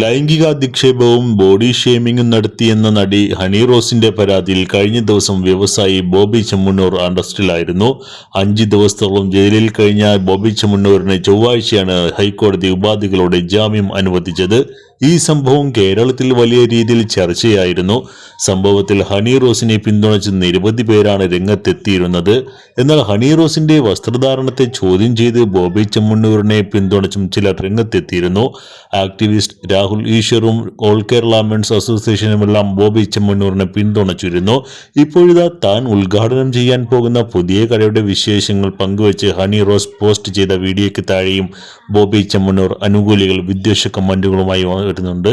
ലൈംഗികാധിക്ഷേപവും body ഷേമിംഗും നടത്തിയെന്ന നടി honey റോസിന്റെ പരാതിയിൽ കഴിഞ്ഞ ദിവസം വ്യവസായി ബോബി ചെമ്മണ്ണൂർ അറസ്റ്റിലായിരുന്നു. അഞ്ച് ദിവസത്തോളം ജയിലിൽ കഴിഞ്ഞ ബോബി ചെമ്മണ്ണൂരിന് ചൊവ്വാഴ്ചയാണ് ഹൈക്കോടതി ഉപാധികളോടെ ജാമ്യം അനുവദിച്ചത്. ഈ സംഭവം കേരളത്തിൽ വലിയ രീതിയിൽ ചർച്ചയായിരുന്നു. സംഭവത്തിൽ ഹണി റോസിനെ പിന്തുണച്ച് നിരവധി പേരാണ് രംഗത്തെത്തിയിരുന്നത്. എന്നാൽ ഹണി റോസിന്റെ വസ്ത്രധാരണത്തെ ചോദ്യം ചെയ്ത് ബോബി ചെമ്മണ്ണൂരിനെ പിന്തുണച്ചും ചിലർ രംഗത്തെത്തിയിരുന്നു. ആക്ടിവിസ്റ്റ് രാഹുൽ ഈശ്വറും ഓൾ കേരള മെൻസ് അസോസിയേഷനുമെല്ലാം ബോബി ചെമ്മണ്ണൂരിനെ പിന്തുണച്ചിരുന്നു. ഇപ്പോഴിതാ താൻ ഉദ്ഘാടനം ചെയ്യാൻ പോകുന്ന പുതിയ കടയുടെ വിശേഷങ്ങൾ പങ്കുവച്ച് ഹണി റോസ് പോസ്റ്റ് ചെയ്ത വീഡിയോയ്ക്ക് താഴെയും ബോബി ചെമ്മണ്ണൂർ അനുകൂലികൾ വിദ്വേഷ കമന്റുകളുമായി വരുന്നുണ്ട്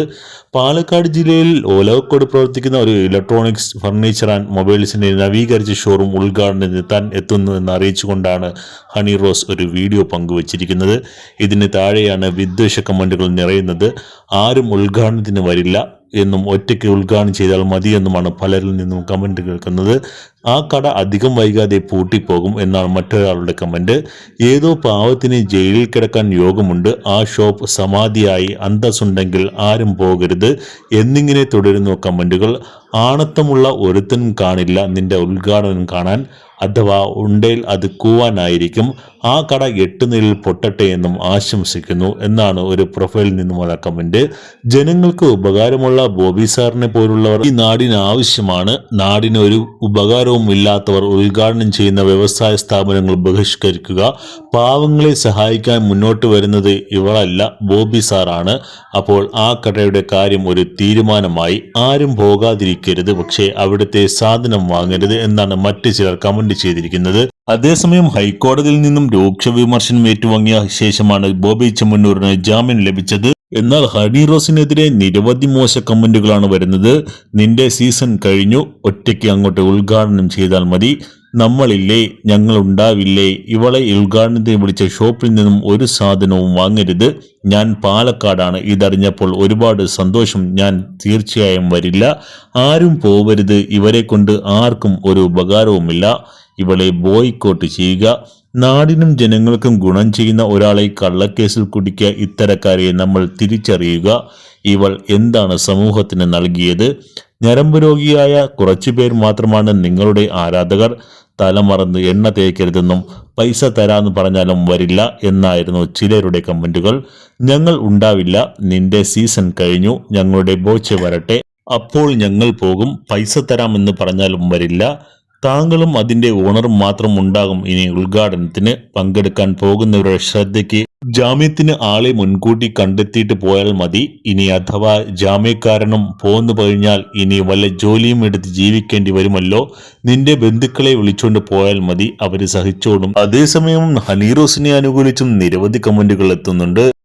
പാലക്കാട് ജില്ലയിൽ ഓലവക്കോട് പ്രവർത്തിക്കുന്ന ഒരു ഇലക്ട്രോണിക്സ് ഫർണിച്ചർ ആൻഡ് മൊബൈൽസിന്റെ നവീകരിച്ച ഷോറൂം ഉദ്ഘാടനത്തിന് താൻ എത്തുന്നു എന്ന് അറിയിച്ചുകൊണ്ടാണ് ഹണി റോസ് ഒരു വീഡിയോ പങ്കുവച്ചിരിക്കുന്നത്. ഇതിന് താഴെയാണ് വിദ്വേഷ കമന്റുകൾ നിറയുന്നത്. ആരും ഉദ്ഘാടനത്തിന് വരില്ല. എന്നും ഒറ്റയ്ക്ക് ഉദ്ഘാടനം ചെയ്താൽ മതിയെന്നുമാണ് പലരിൽ നിന്നും കമന്റ് കേൾക്കുന്നത്. ആ കട അധികം വൈകാതെ പൂട്ടിപ്പോകും എന്നാണ് മറ്റൊരാളുടെ കമന്റ്. ഏതോ പാവത്തിന് ജയിലിൽ കിടക്കാൻ യോഗമുണ്ട്. ആ ഷോപ്പ് സമാധിയായി അന്തസ്സുണ്ടെങ്കിൽ ആരും പോകരുത് എന്നിങ്ങനെ തുടരുന്നു കമന്റുകൾ. ആണത്തമുള്ള ഒരുത്തനും കാണില്ല നിന്റെ ഉദ്ഘാടനം കാണാൻ. അഥവാ ഉണ്ടേൽ അത് കൂവാനായിരിക്കും. ആ കട എട്ട് നിലയിൽ പൊട്ടട്ടെ എന്നും ആശംസിക്കുന്നു എന്നാണ് ഒരു പ്രൊഫൈലിൽ നിന്നുമുള്ള കമന്റ്. ജനങ്ങൾക്ക് ഉപകാരമുള്ള ബോബി സാറിനെ പോലുള്ളവർ ഈ നാടിന് ആവശ്യമാണ്. നാടിന് ഒരു ഉപകാരവും ഇല്ലാത്തവർ ഉദ്ഘാടനം ചെയ്യുന്ന വ്യവസായ സ്ഥാപനങ്ങൾ ബഹിഷ്കരിക്കുക പാവങ്ങളെ സഹായിക്കാൻ മുന്നോട്ട് വരുന്നത് ഇവളല്ല ബോബി സാറാണ്. അപ്പോൾ ആ കടയുടെ കാര്യം ഒരു തീരുമാനമായി. ആരും പോകാതിരിക്കരുത് പക്ഷേ അവിടുത്തെ സാധനം വാങ്ങരുത് എന്നാണ് മറ്റു ചിലർ കമന്റ് ചെയ്തിരിക്കുന്നത്. അതേസമയം ഹൈക്കോടതിയിൽ നിന്നും രൂക്ഷ വിമർശനം ഏറ്റുവാങ്ങിയ ശേഷമാണ് ബോബി ചെമ്മണ്ണൂരിന് ജാമ്യം ലഭിച്ചത്. എന്നാൽ ഹണി റോസിനെതിരെ നിരവധി മോശ കമന്റുകളാണ് വരുന്നത്. നിന്റെ സീസൺ കഴിഞ്ഞു. ഒറ്റയ്ക്ക് അങ്ങോട്ട് ഉദ്ഘാടനം ചെയ്താൽ മതി. നമ്മളില്ലേ? ഞങ്ങൾ ഉണ്ടാവില്ലേ ഇവളെ ഉദ്ഘാടനത്തിന് വിളിച്ച ഷോപ്പിൽ നിന്നും ഒരു സാധനവും വാങ്ങരുത്. ഞാൻ പാലക്കാടാണ്. ഇതറിഞ്ഞപ്പോൾ ഒരുപാട് സന്തോഷം. ഞാൻ തീർച്ചയായും വരില്ല. ആരും പോവരുത്. ഇവരെ കൊണ്ട് ആർക്കും ഒരു ഉപകാരവുമില്ല. ഇവളെ ബോയ്ക്കോട്ട് ചെയ്യുക. നാടിനും ജനങ്ങൾക്കും ഗുണം ചെയ്യുന്ന ഒരാളെ കള്ളക്കേസിൽ കുടിക്കുക ഇത്തരക്കാരെ നമ്മൾ തിരിച്ചറിയുക. ഇവൾ എന്താണ് സമൂഹത്തിന് നൽകിയത്? ഞരമ്പ് രോഗിയായ കുറച്ചുപേർ മാത്രമാണ് നിങ്ങളുടെ ആരാധകർ. തലമറന്ന് എണ്ണ തേക്കരുതെന്നും പൈസ തരാന്ന് പറഞ്ഞാലും വരില്ല എന്നായിരുന്നു ചിലരുടെ കമന്റുകൾ. ഞങ്ങൾ ഉണ്ടാവില്ല നിന്റെ സീസൺ കഴിഞ്ഞു ഞങ്ങളുടെ ബോച്ച് വരട്ടെ. അപ്പോൾ ഞങ്ങൾ പോകും പൈസ തരാമെന്ന് പറഞ്ഞാലും വരില്ല. താങ്കളും അതിന്റെ ഓണറും മാത്രം ഉണ്ടാകും ഇനി ഉദ്ഘാടനത്തിന് പങ്കെടുക്കാൻ പോകുന്നവരുടെ ശ്രദ്ധയ്ക്ക് ജാമ്യത്തിന് ആളെ മുൻകൂട്ടി കണ്ടെത്തിയിട്ട് പോയാൽ മതി. ഇനി അഥവാ ജാമ്യക്കാരനും പോന്നു കഴിഞ്ഞാൽ ഇനി വല്ല ജോലിയും എടുത്ത് ജീവിക്കേണ്ടി വരുമല്ലോ. നിന്റെ ബന്ധുക്കളെ വിളിച്ചുകൊണ്ട് പോയാൽ മതി. അവർ സഹിച്ചോടും അതേസമയം ഹനീറോസിനെ അനുകൂലിച്ചും നിരവധി കമന്റുകൾ എത്തുന്നുണ്ട്.